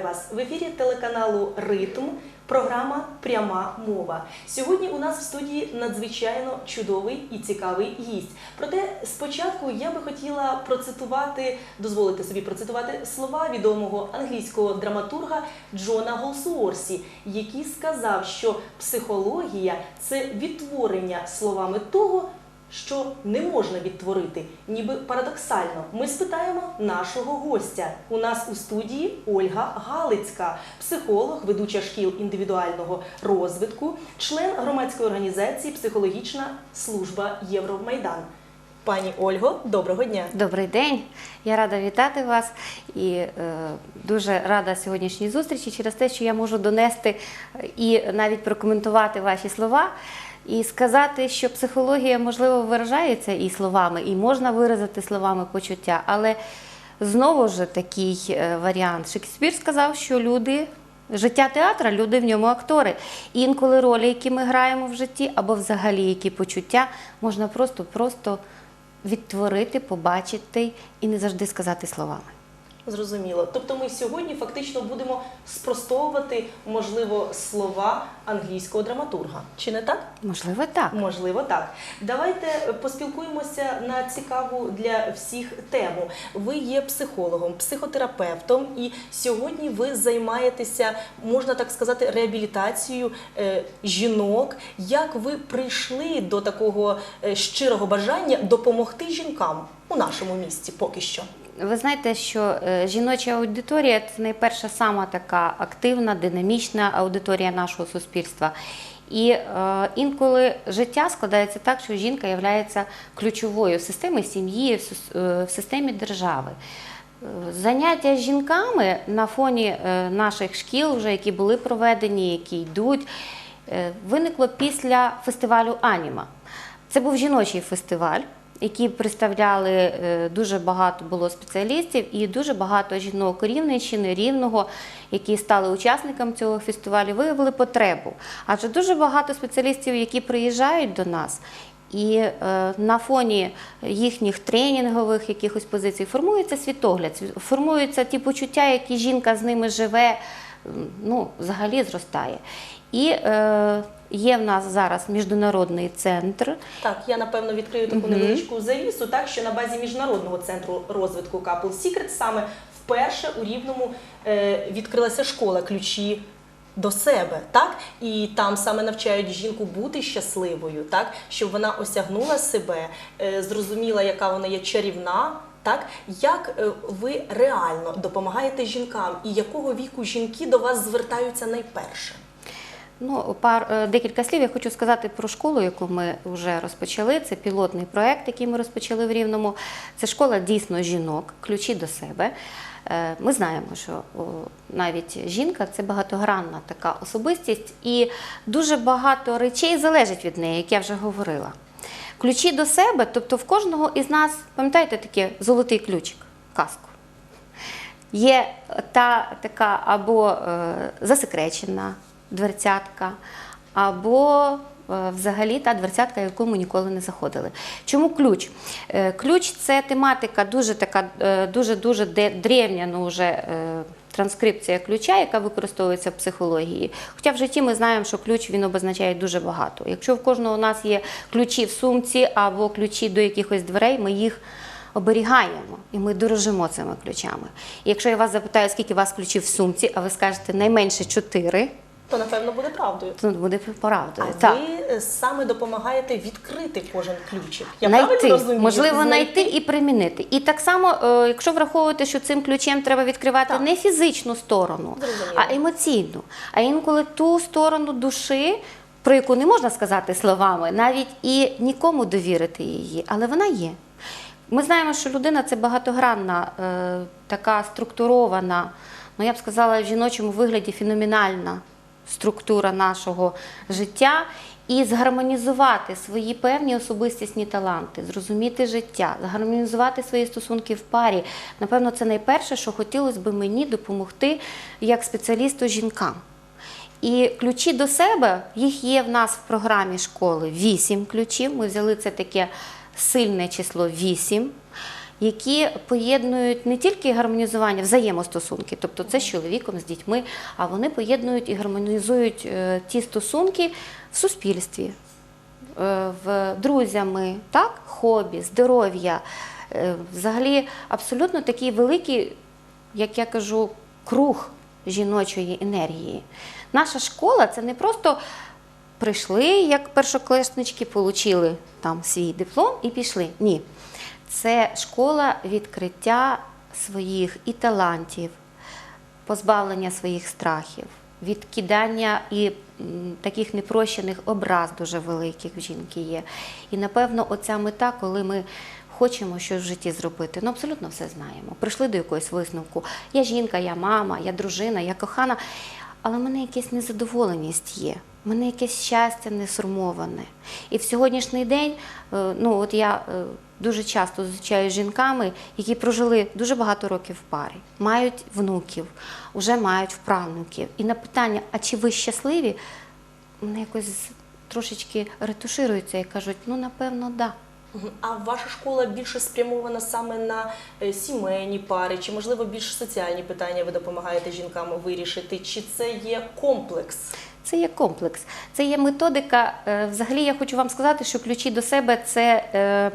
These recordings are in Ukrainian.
Вітаю вас в ефірі телеканалу Ритм. Програма Пряма мова. Сьогодні у нас в студії надзвичайно чудовий і цікавий гість. Проте спочатку я би хотіла процитувати, дозволити собі процитувати слова відомого англійського драматурга Джона Голсуорсі, який сказав, що психологія це відтворення словами того, що не можна відтворити, ніби парадоксально. Ми спитаємо нашого гостя. У нас у студії Ольга Галицька, психолог, ведуча шкіл індивідуального розвитку, член громадської організації Психологічна служба Євромайдан. Пані Ольго, доброго дня. Добрий день, я рада вітати вас і е, дуже рада сьогоднішній зустрічі через те, що я можу донести е, і навіть прокоментувати ваші слова. І сказати, що психологія можливо виражається і словами, і можна виразити словами почуття, але знову ж такий е, варіант. Шекспір сказав, що люди, життя театра, люди в ньому актори. Інколи ролі, які ми граємо в житті, або взагалі які почуття, можна просто-просто відтворити, побачити і не завжди сказати словами. Зрозуміло. Тобто ми сьогодні фактично будемо спростовувати, можливо, слова англійського драматурга. Чи не так? Можливо, так. Можливо, так. Давайте поспілкуємося на цікаву для всіх тему. Ви є психологом, психотерапевтом, і сьогодні ви займаєтеся, можна так сказати, реабілітацією е, жінок. Як ви прийшли до такого е, щирого бажання допомогти жінкам у нашому місті поки що? Ви знаєте, що е, жіноча аудиторія це найперша сама така активна, динамічна аудиторія нашого суспільства. І е, інколи життя складається так, що жінка є ключовою в системі сім'ї, в е, системі держави. Заняття жінками на фоні наших шкіл, вже які були проведені, які йдуть, виникло після фестивалю Аніма. Це був жіночий фестиваль, який представляли е, дуже багато було спеціалістів і дуже багато жінок Рівненщини, Рівного, які стали учасниками цього фестивалю, виявили потребу. Адже дуже багато спеціалістів, які приїжджають до нас. І е, на фоні їхніх тренінгових якихось позицій формується світогляд, формуються ті почуття, які жінка з ними живе, ну, взагалі зростає. І е, є в нас зараз міжнародний центр. Так, я напевно відкрию таку невеличку завісу, так що на базі міжнародного центру розвитку Couple Secret саме вперше у Рівному е, відкрилася школа ключі. До себе, так і там саме навчають жінку бути щасливою, так щоб вона осягнула себе, е, зрозуміла, яка вона є чарівна. Так як е, ви реально допомагаєте жінкам, і якого віку жінки до вас звертаються найперше? Ну, пар е, декілька слів я хочу сказати про школу, яку ми вже розпочали. Це пілотний проект, який ми розпочали в Рівному. Це школа дійсно жінок, ключі до себе. Е, Ми знаємо, що навіть жінка це багатогранна така особистість, і дуже багато речей залежить від неї, як я вже говорила. Ключі до себе, тобто в кожного із нас, пам'ятаєте, такий золотий ключик, казку. Є та така або е, засекречена дверцятка, або е, взагалі та дверцятка, яку ми ніколи не заходили. Чому ключ? Е, ключ це тематика дуже така, е, дуже дуже древня, ну вже. Транскрипція ключа, яка використовується в психології. Хоча в житті ми знаємо, що ключ він обозначає дуже багато. Якщо в кожного у нас є ключі в сумці або ключі до якихось дверей, ми їх оберігаємо і ми дорожимо цими ключами. І якщо я вас запитаю, скільки у вас ключів в сумці, а ви скажете найменше чотири, То напевно буде правдою. то буде правдою. А так. ви е, саме допомагаєте відкрити кожен ключик. Я Найти, правильно розумію? можливо, Знайти? знайти і примінити. І так само, е, якщо враховувати, що цим ключем треба відкривати Так. не фізичну сторону, Зрозуміло. а емоційну, а інколи ту сторону душі, про яку не можна сказати словами, навіть і нікому довірити її, але вона є. Ми знаємо, що людина це багатогранна, е, така структурована, ну я б сказала, в жіночому вигляді феноменальна структура нашого життя. І згармонізувати свої певні особистісні таланти, зрозуміти життя, згармонізувати свої стосунки в парі. Напевно, це найперше, що хотілося б мені допомогти як спеціалісту жінкам. І ключі до себе, їх є в нас в програмі школи 8 ключів. Ми взяли це таке сильне число 8. Які поєднують не тільки гармонізування, взаємостосунки, тобто це з чоловіком, з дітьми, а вони поєднують і гармонізують е, ті стосунки в суспільстві, е, в друзями, так? хобі, здоров'я. Е, Взагалі абсолютно такий великий, як я кажу, круг жіночої енергії. Наша школа це не просто прийшли як першокласнички, отримали там свій диплом і пішли. Ні. Це школа відкриття своїх і талантів, позбавлення своїх страхів, відкидання і таких непрощених образ дуже великих в жінки є. І напевно, оця мета, коли ми хочемо щось в житті зробити, ну абсолютно все знаємо. Прийшли до якогось висновку. Я жінка, я мама, я дружина, я кохана. Але в мене якась незадоволеність є, мене якесь щастя несформоване. І в сьогоднішній день, е, ну от я е, дуже часто зустрічаю з жінками, які прожили дуже багато років в парі, мають внуків, вже мають вправнуків. І на питання, а чи ви щасливі, вони якось трошечки ретушируються і кажуть, ну напевно. Да. А ваша школа більше спрямована саме на е, сімейні пари, чи можливо більш соціальні питання ви допомагаєте жінкам вирішити? Чи це є комплекс? Це є комплекс, це є методика. Е, Взагалі, я хочу вам сказати, що ключі до себе це е,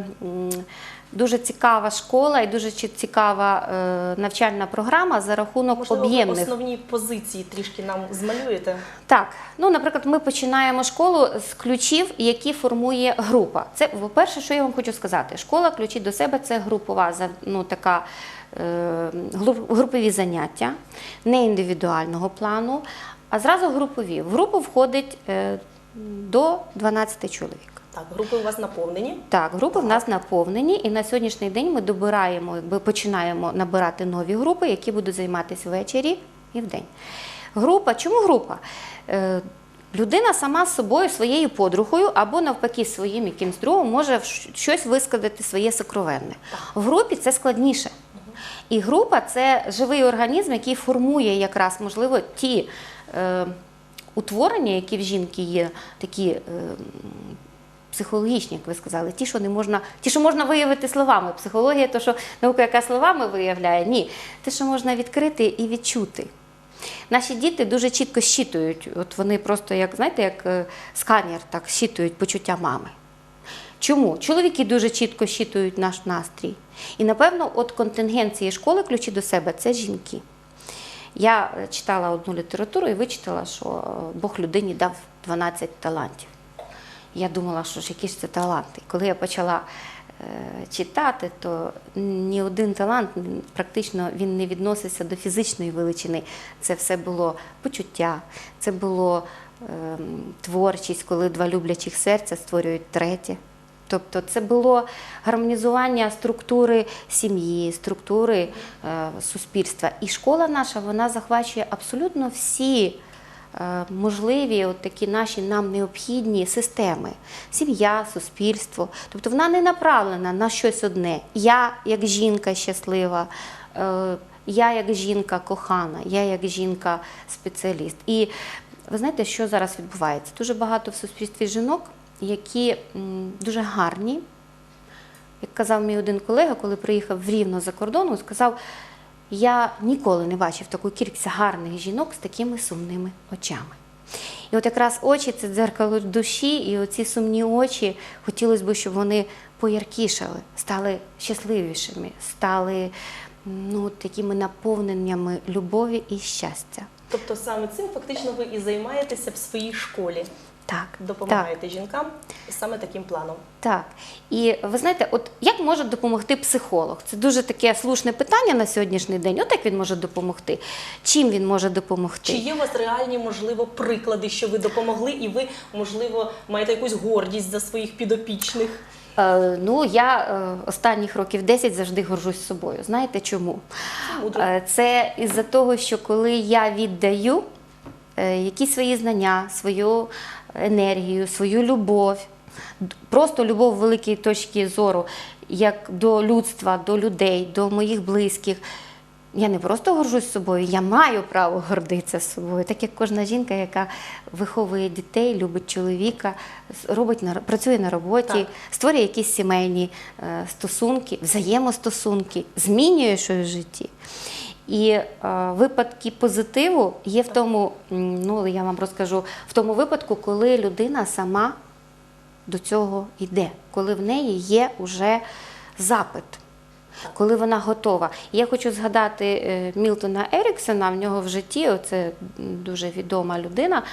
дуже цікава школа і дуже цікава е, навчальна програма за рахунок Можливо, об'ємних. основні позиції трішки нам змалюєте? Так, ну наприклад, ми починаємо школу з ключів, які формує група. Це, по-перше, що я вам хочу сказати, школа ключі до себе це групова за- ну, така. Групові заняття, не індивідуального плану, а зразу групові. В групу входить е, до 12 чоловік. Так, групи у вас наповнені. Так, групи в нас наповнені, і на сьогоднішній день ми добираємо, якби починаємо набирати нові групи, які будуть займатися ввечері і вдень. Група, чому група? Е, Людина сама з собою, своєю подругою або навпаки своїм якимсь другом може щось висказати своє сокровенне. В групі це складніше. І група це живий організм, який формує якраз, можливо, ті утворення, які в жінки є, такі е, психологічні, як ви сказали, ті, що не можна, ті, що можна виявити словами. Психологія, то що наука, яка словами виявляє, ні, те, що можна відкрити і відчути. Наші діти дуже чітко щитують, от вони просто, як знаєте, як е, сканер, так щитують почуття мами. Чому? Чоловіки дуже чітко щитують наш настрій. І напевно, от контингент цієї школи ключі до себе це жінки. Я е, читала одну літературу і вичитала, що е, Бог людині дав 12 талантів. Я думала, що ж які ж це таланти. Коли я почала е, читати, то ні один талант практично він не відносився до фізичної величини. Це все було почуття, це було ем, творчість, коли два люблячих серця створюють третє. Тобто це було гармонізування структури сім'ї, структури е, суспільства. І школа наша вона захвачує абсолютно всі е, можливі от такі наші нам необхідні системи: сім'я, суспільство. Тобто вона не направлена на щось одне. Я як жінка щаслива. е, Я як жінка кохана, я як жінка спеціаліст. І ви знаєте, що зараз відбувається? Дуже багато в суспільстві жінок, які дуже гарні. Як казав мій один колега, коли приїхав в Рівно за кордону, сказав: я ніколи не бачив таку кількість гарних жінок з такими сумними очами. І от якраз очі це дзеркало душі, і оці сумні очі хотілося б, щоб вони пояркішали, стали щасливішими, стали ну, такими наповненнями любові і щастя. Тобто саме цим фактично ви і займаєтеся в своїй школі. Так, так. Допомагаєте жінкам саме таким планом. Так. І ви знаєте, от як може допомогти психолог? Це дуже таке слушне питання на сьогоднішній день. От як він може допомогти? Чим він може допомогти? Чи є у вас реальні, можливо, приклади, що ви допомогли, і ви, можливо, маєте якусь гордість за своїх підопічних? Е, ну, я е, останніх років 10 завжди горжусь собою. Знаєте чому? Е, Це із-за того, що коли я віддаю е, якісь свої знання, свою енергію, свою любов, просто любов в великій точці зору, як до людства, до людей, до моїх близьких. я не просто горжусь собою, я маю право гордитися собою, так як кожна жінка, яка виховує дітей, любить чоловіка, робить на, працює на роботі, Так. створює якісь сімейні е, стосунки, взаємостосунки, змінює щось в житті. І е, випадки позитиву є в тому, ну я вам розкажу, в тому випадку, коли людина сама до цього йде, коли в неї є уже запит, коли вона готова. Я хочу згадати е, Мілтона Еріксона, в нього в житті, це дуже відома людина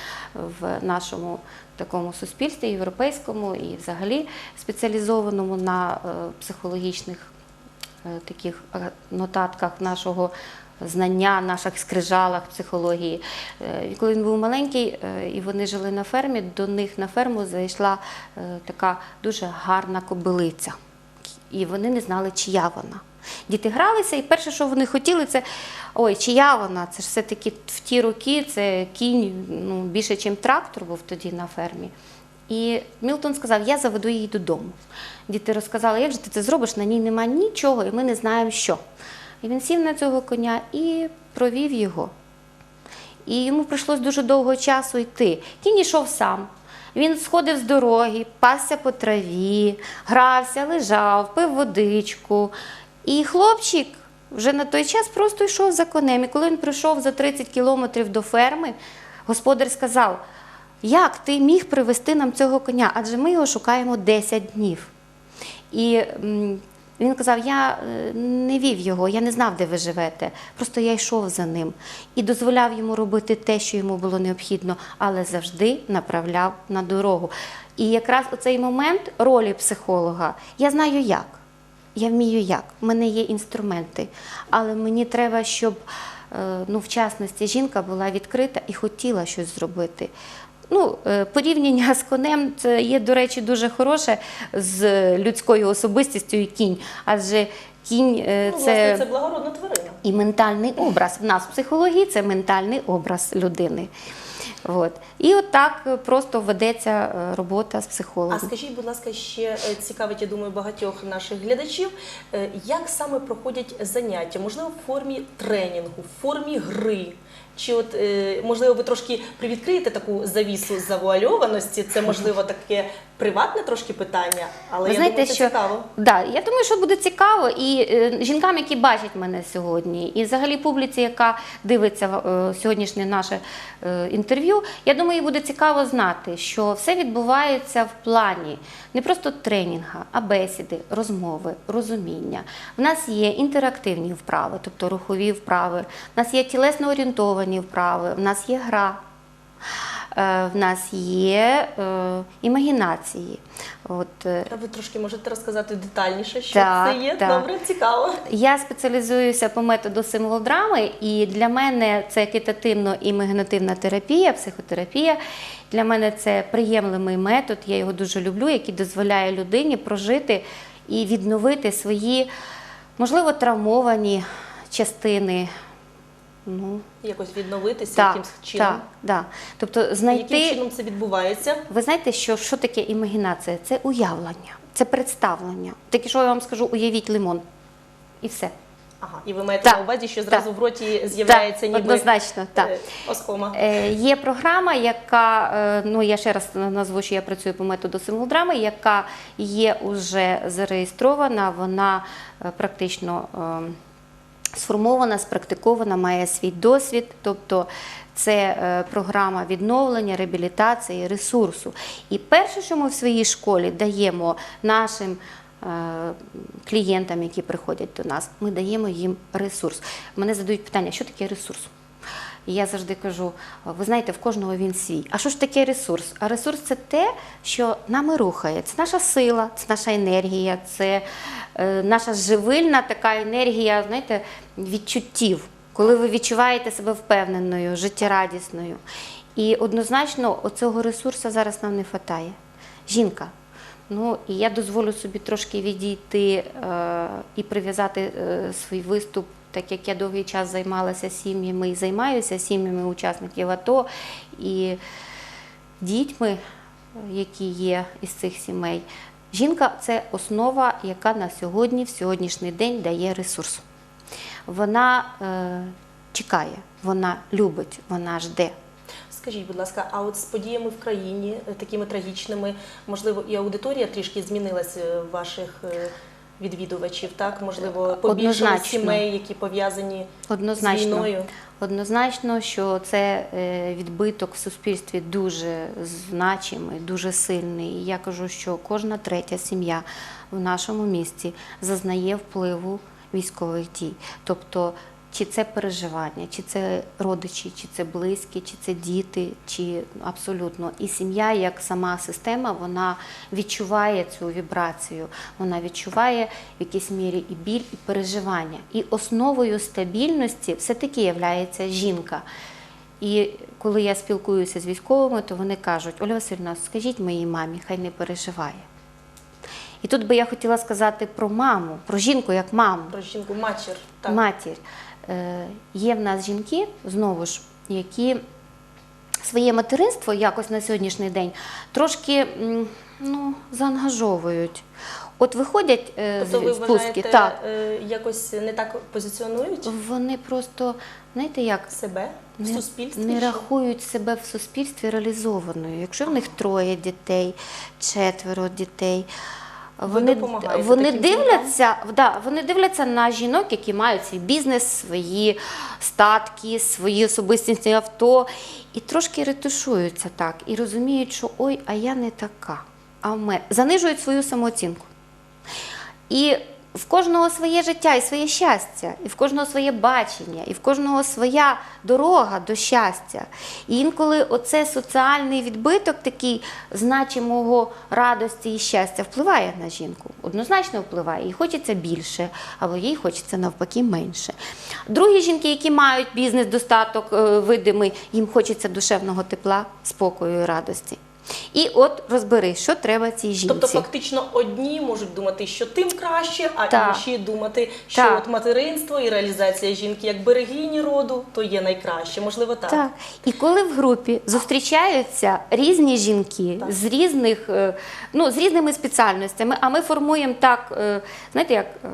в нашому такому суспільстві, європейському і взагалі спеціалізованому на е, психологічних таких е, нотатках нашого знання, наших скрижалах психології. Е, Коли він був маленький е, і вони жили на фермі, до них на ферму зайшла е, така дуже гарна кобилиця. І вони не знали, чия вона. Діти гралися, і перше, що вони хотіли, це ой, чия вона? Це ж все-таки в ті роки це кінь ну, більше, ніж трактор був тоді на фермі. І Мілтон сказав, я заведу її додому. Діти розказали, як же ти це зробиш, на ній нема нічого, і ми не знаємо що. І він сів на цього коня і провів його. І йому прийшлось дуже довго часу йти. Кінь йшов сам. Він сходив з дороги, пасся по траві, грався, лежав, пив водичку. І хлопчик вже на той час просто йшов за конем. І коли він прийшов за 30 кілометрів до ферми, господар сказав: як ти міг привезти нам цього коня? Адже ми його шукаємо 10 днів. І він казав: я е, не вів його, я не знав, де ви живете. Просто я йшов за ним і дозволяв йому робити те, що йому було необхідно, але завжди направляв на дорогу. І якраз у цей момент ролі психолога я знаю як. Я вмію як. У мене є інструменти. Але мені треба, щоб е, ну, в частності жінка була відкрита і хотіла щось зробити. Ну, е, порівняння з конем це є, до речі, дуже хороше з людською особистістю і кінь. Адже кінь е, Ну, це, власне, це благородна тварина. і ментальний образ. В нас в психології це ментальний образ людини. От. І от е, просто ведеться е, робота з А скажіть, будь ласка, ще цікавить, я думаю, багатьох наших глядачів, як саме проходять заняття? Можливо, в формі тренінгу, в формі гри. Чи от е, можливо ви трошки привідкриєте таку завісу завуальованості? Це можливо таке приватне трошки питання, але Ви я знаєте, думаю, це що цікаво. Да, я думаю, що буде цікаво і е, жінкам, які бачать мене сьогодні, і взагалі публіці, яка дивиться е, сьогоднішнє наше е, інтерв'ю. Я думаю, їй буде цікаво знати, що все відбувається в плані не просто тренінга, а бесіди, розмови, розуміння. В нас є інтерактивні вправи, тобто рухові вправи, в нас є тілесно орієнтовані вправи, в нас є гра. Е, В нас є е, імагінації. От, е, А ви трошки можете розказати детальніше, що Так, це є? так. Добре, цікаво. Я спеціалізуюся по методу символдрами, і для мене це кетативно-імагінативна терапія, психотерапія. Для мене це приємлемий метод, я його дуже люблю, який дозволяє людині прожити і відновити свої, можливо, травмовані частини. Ну, Якось відновитися так, якимсь чином. так, так. Тобто знайти. Яким чином це відбувається? Ви знаєте, що, що таке імагінація? Це уявлення, це представлення. Таке, що я вам скажу, уявіть лимон. І все. Ага, і ви маєте Так, на увазі, що зразу так. в роті з'являється ніби однозначно, так. е, оскома. Е, Є програма, яка, е, ну я ще раз назву, що я працюю по методу символдрами, яка є уже зареєстрована, вона е, практично е, сформована, спрактикована, має свій досвід. Тобто це е, програма відновлення, реабілітації, ресурсу. І перше, що ми в своїй школі даємо нашим е, клієнтам, які приходять до нас, ми даємо їм ресурс. Мене задають питання, що таке ресурс? І я завжди кажу: ви знаєте, в кожного він свій. А що ж таке ресурс? А ресурс це те, що нами рухає. Це наша сила, це наша енергія, це е, наша живильна така енергія, знаєте, відчуттів, коли ви відчуваєте себе впевненою, життєрадісною. І однозначно оцього ресурсу зараз нам не вистачає. Жінка. Ну і я дозволю собі трошки відійти е, і прив'язати е, свій виступ, так як я довгий час займалася сім'ями і займаюся сім'ями учасників АТО і дітьми, які є із цих сімей. Жінка це основа, яка на сьогодні, в сьогоднішній день дає ресурс. вона е, чекає, вона любить, вона жде. Скажіть, будь ласка, а от з подіями в країні, е, такими трагічними, можливо, і аудиторія трішки змінилася е, ваших е, відвідувачів, так? Можливо, побільшало сімей, які пов'язані з війною. Однозначно, що це е, відбиток в суспільстві дуже значимий, дуже сильний. І я кажу, що кожна третя сім'я в нашому місті зазнає впливу військових дій. Тобто, чи це переживання, чи це родичі, чи це близькі, чи це діти, чи абсолютно. І сім'я, як сама система, вона відчуває цю вібрацію, вона відчуває в якійсь мірі і біль, і переживання. І основою стабільності все-таки є жінка. І коли я спілкуюся з військовими, то вони кажуть: Оля Васильівна, скажіть моїй мамі, хай не переживає. І тут би я хотіла сказати про маму, про жінку як маму. Про жінку матір. Так. Матір. Е, Є в нас жінки, знову ж, які своє материнство якось на сьогоднішній день трошки ну, заангажовують. От виходять е, Тобто ви з вважаєте, так, е, якось не так позиціонують вони просто, знаєте як, себе в не, суспільстві? не рахують себе в суспільстві реалізованою. Якщо в них троє дітей, четверо дітей. Вони, допомагаєте вони таким дивляться, да, вони дивляться на жінок, які мають свій бізнес, свої статки, свої особистісні авто, і трошки ретушуються так, і розуміють, що ой, а я не така. А в мене занижують свою самооцінку. І в кожного своє життя і своє щастя, і в кожного своє бачення, і в кожного своя дорога до щастя. І інколи оце соціальний відбиток такий значимого радості і щастя впливає на жінку. Однозначно впливає. Їй хочеться більше, або їй хочеться навпаки менше. Другі жінки, які мають бізнес, достаток е, видимий, їм хочеться душевного тепла, спокою і радості. І от розбери, що треба цій жінці. Тобто фактично одні можуть думати, що тим краще, а Так. інші думати, що Так. от материнство і реалізація жінки як берегині роду, то є найкраще. Можливо, так. Так. І коли в групі зустрічаються різні жінки Так. з різних, е, ну, з різними спеціальностями, а ми формуємо так, е, знаєте, як е,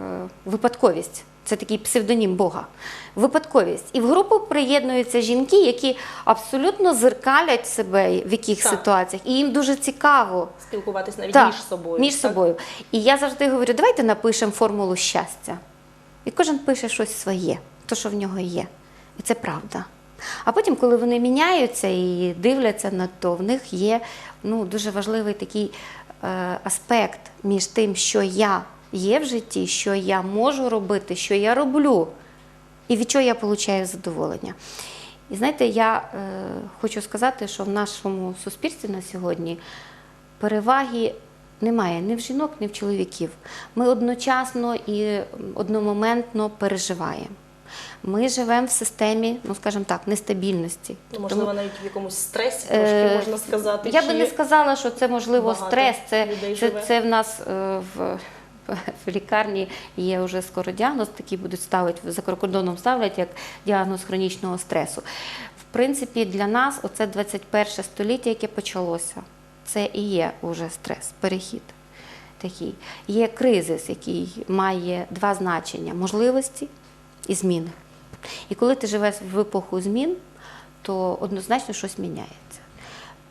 випадковість. Це такий псевдонім Бога. Випадковість. І в групу приєднуються жінки, які абсолютно зеркалять себе в яких Так. ситуаціях, і їм дуже цікаво Спілкуватись навіть так, між собою. Між так? собою. І я завжди говорю, давайте напишемо формулу щастя. І кожен пише щось своє, то, що в нього є. І це правда. А потім, коли вони міняються і дивляться на то, в них є ну, дуже важливий такий е, аспект між тим, що я є в житті, що я можу робити, що я роблю, і від чого я отримую задоволення. І знаєте, я е, хочу сказати, що в нашому суспільстві на сьогодні переваги немає ні в жінок, ні в чоловіків. Ми одночасно і одномоментно переживаємо. Ми живемо в системі, ну скажімо так, нестабільності. Ну, можливо, Тому, навіть в якомусь стресі е, трошки можна сказати. я чи би не сказала, що це можливо стрес. Це, це, це в нас е, в, в лікарні є вже скоро діагноз, такий будуть ставити за кордоном ставлять як діагноз хронічного стресу. В принципі, для нас оце 21 століття, яке почалося, це і є уже стрес, перехід. Такий. Є кризис, який має два значення можливості і зміни. І коли ти живеш в епоху змін, то однозначно щось міняється.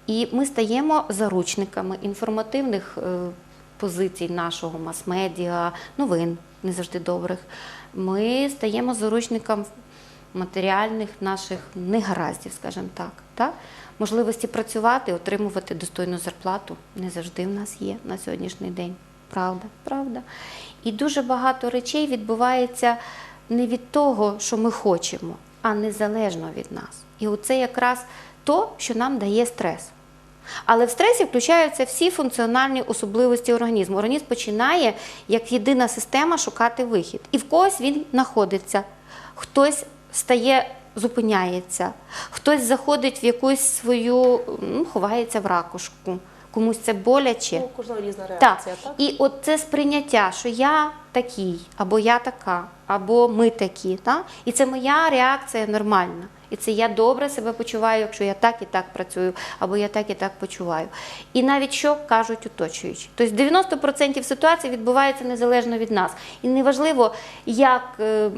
І ми стаємо заручниками інформативних е, позицій нашого мас-медіа, новин не завжди добрих. Ми стаємо заручником матеріальних наших негараздів, скажімо так. так? Можливості працювати, отримувати достойну зарплату не завжди в нас є на сьогоднішній день. Правда, правда. І дуже багато речей відбувається не від того, що ми хочемо, а незалежно від нас. І оце якраз то, що нам дає стрес. Але в стресі включаються всі функціональні особливості організму. Організм починає як єдина система шукати вихід. І в когось він знаходиться, хтось стає, зупиняється, хтось заходить в якусь свою, ну, ховається в ракушку, комусь це боляче. Ну, у кожного різна Так. так? І от це сприйняття, що я такий, або я така, або ми такі. Так? І це моя реакція нормальна. І це я добре себе почуваю, якщо я так і так працюю, або я так і так почуваю. І навіть що кажуть оточуючі. Тобто 90% ситуацій відбувається незалежно від нас. І неважливо, як, е,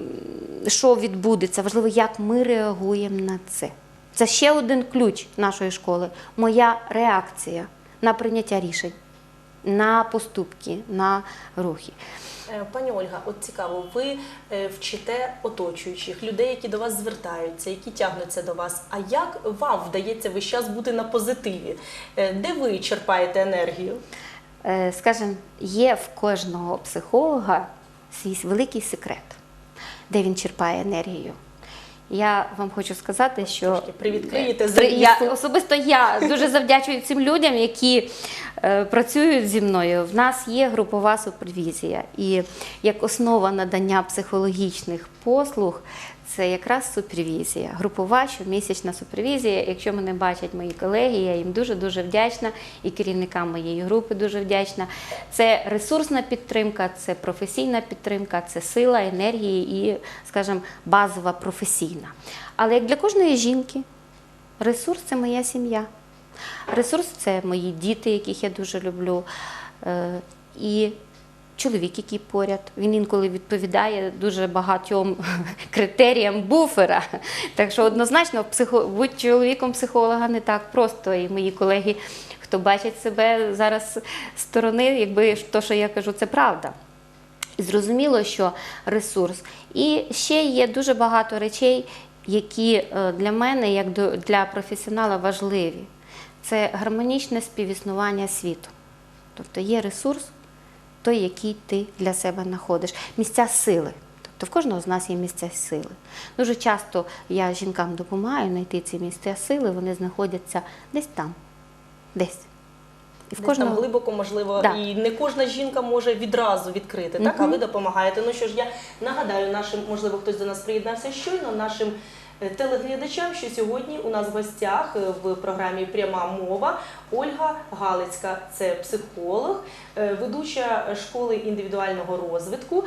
що відбудеться, важливо, як ми реагуємо на це. Це ще один ключ нашої школи моя реакція на прийняття рішень, на поступки, на рухи. Е, Пані Ольга, от цікаво, ви е, вчите оточуючих людей, які до вас звертаються, які тягнуться до вас. А як вам вдається весь час бути на позитиві? Е, Де ви черпаєте енергію? Скажем, є в кожного психолога свій великий секрет, де він черпає енергію. Я вам хочу сказати, що Трошки привідкриєте При- я, особисто я дуже завдячую цим людям, які е, працюють зі мною. В нас є групова супервізія, і як основа надання психологічних послуг. Це якраз супервізія, групова щомісячна супервізія. Якщо мене бачать мої колеги, я їм дуже дуже вдячна, і керівникам моєї групи дуже вдячна. Це ресурсна підтримка, це професійна підтримка, це сила, енергії і, скажімо, базова професійна. Але як для кожної жінки, Ресурс це моя сім'я. Ресурс це мої діти, яких я дуже люблю. Е, І чоловік, який поряд. Він інколи відповідає дуже багатьом критеріям буфера. Так що однозначно психо... бути чоловіком психолога не так просто. І мої колеги, хто бачить себе зараз з сторони, якби то, що я кажу, це правда. І зрозуміло, що ресурс. І ще є дуже багато речей, які е, для мене, як для професіонала, важливі. Це гармонічне співіснування світу. Тобто є ресурс, той, який ти для себе знаходиш, місця сили. Тобто в кожного з нас є місця сили. Дуже часто я жінкам допомагаю знайти ці місця сили, вони знаходяться десь там, десь. І Десь там глибоко, можливо, Да. і не кожна жінка може відразу відкрити, так? А ви допомагаєте. Ну що ж, я нагадаю нашим, можливо, хтось до нас приєднався щойно, нашим телеглядачам, що сьогодні у нас в гостях е, в програмі Пряма мова Ольга Галицька, це психолог, е, ведуча школи індивідуального розвитку.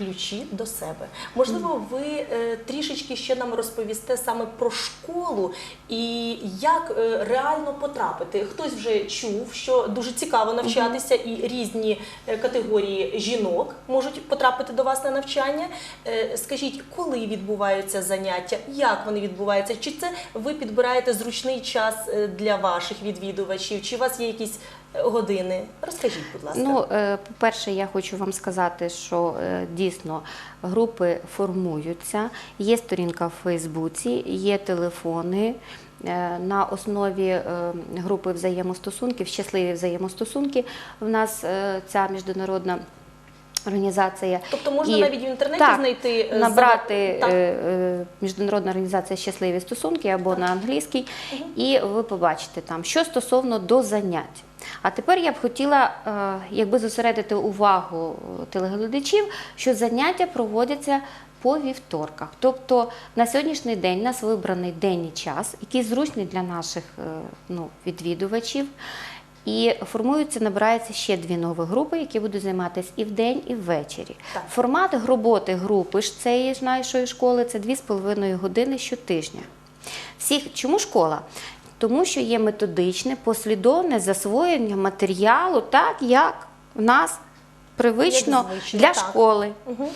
Ключі до себе. Можливо, ви е, трішечки ще нам розповісте саме про школу і як е, реально потрапити. Хтось вже чув, що дуже цікаво навчатися, і різні е, категорії жінок можуть потрапити до вас на навчання. Скажіть, коли відбуваються заняття, як вони відбуваються? Чи це ви підбираєте зручний час для ваших відвідувачів? Чи у вас є якісь години? Розкажіть, будь ласка. Ну, е, по-перше, я хочу вам сказати, що е, дійсно групи формуються. Є сторінка в Фейсбуці, є телефони. Е, На основі групи взаємостосунків, щасливі взаємостосунки, в нас ця міжнародна організація. Тобто можна І- навіть в інтернеті так, знайти е, набрати за- так. е, е, міжнародна організація щасливі стосунки або на англійській, і ви побачите там, що стосовно до занять. А тепер я б хотіла е, якби зосередити увагу телеглядачів, що заняття проводяться по вівторках. Тобто на сьогоднішній день у нас вибраний день і час, який зручний для наших е, ну, відвідувачів. І формуються, набираються ще дві нові групи, які будуть займатися і вдень, і ввечері. Так. Формат роботи групи ж цієї ж нашої школи це 2,5 години щотижня. Всіх, чому школа? Тому що є методичне, послідовне засвоєння матеріалу, так як в нас привично звично, для так. школи. Угу.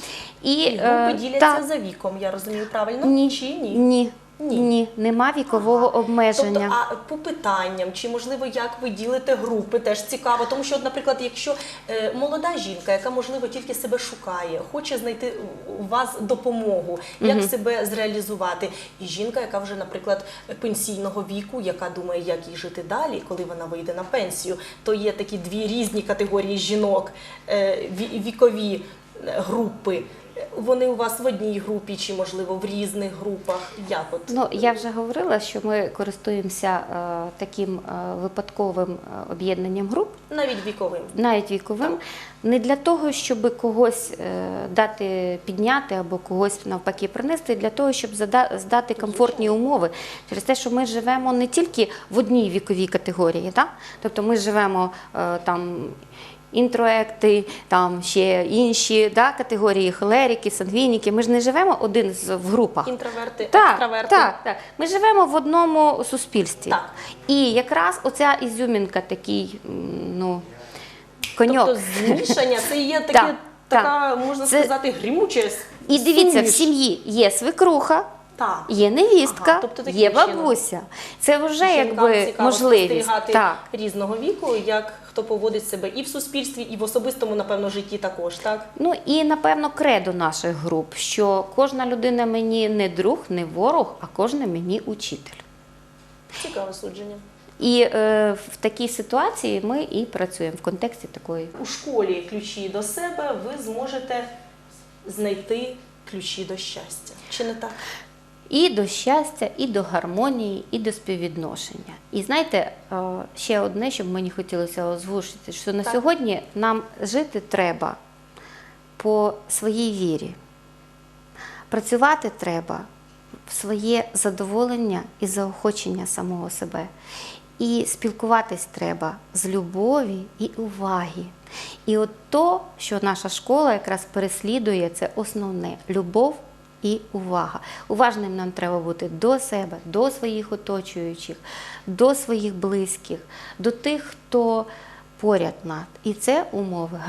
І, І групи е, діляться так, за віком, я розумію правильно? ні, Чи ні? ні, Ні. ні, нема вікового Ага. обмеження. Тобто, а по питанням, чи можливо як ви ділите групи, теж цікаво. Тому що, наприклад, якщо е, молода жінка, яка можливо тільки себе шукає, хоче знайти у вас допомогу, як себе зреалізувати, і жінка, яка вже, наприклад, пенсійного віку, яка думає, як їй жити далі, коли вона вийде на пенсію, то є такі дві різні категорії жінок, е, вікові е, групи. Вони у вас в одній групі, чи можливо в різних групах? Як от Ну, я вже говорила, що ми користуємося е, таким е, випадковим е, об'єднанням груп, навіть віковим? навіть віковим, не для того, щоб когось е, дати підняти або когось навпаки принести, для того, щоб зада- здати комфортні умови. Через те, що ми живемо не тільки в одній віковій категорії, так? тобто ми живемо е, там. Інтроекти, там ще інші да, категорії холерики, сангвініки. Ми ж не живемо один з- в групах. Інтроверти, Так, екстраверти. так, так. Ми живемо в одному суспільстві. Так. І якраз оця ізюмінка, такий, ну, коньок. Тобто змішання це є таке, Так, така, можна Це- сказати, грімуче. І дивіться, в сім'ї є свекруха, Так. є невістка, Ага, тобто є чином. бабуся. Це вже Жінкам якби цікаво можливість. Так. різного віку, як хто поводить себе і в суспільстві, і в особистому, напевно, житті також, так? Ну і напевно кредо наших груп, що кожна людина мені не друг, не ворог, а кожна мені учитель. Цікаве судження. І е, в такій ситуації ми і працюємо в контексті такої. У школі ключі до себе ви зможете знайти ключі до щастя. Чи не так? І до щастя, і до гармонії, і до співвідношення. І знаєте, е, ще одне, що мені хотілося озвучити, що на Так. сьогодні нам жити треба по своїй вірі. Працювати треба в своє задоволення і заохочення самого себе. І спілкуватись треба з любові і уваги. І от то, що наша школа якраз переслідує, це основне любов і увага. Уважним нам треба бути до себе, до своїх оточуючих, до своїх близьких, до тих, хто поряд над. І це умови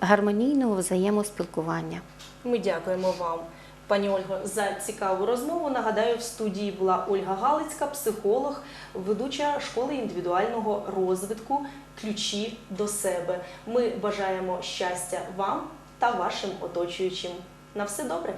гармонійного взаємоспілкування. Ми дякуємо вам, пані Ольго, за цікаву розмову. Нагадаю, в студії була Ольга Галицька, психолог, ведуча школи індивідуального розвитку Ключі до себе. Ми бажаємо щастя вам та вашим оточуючим. На все добре!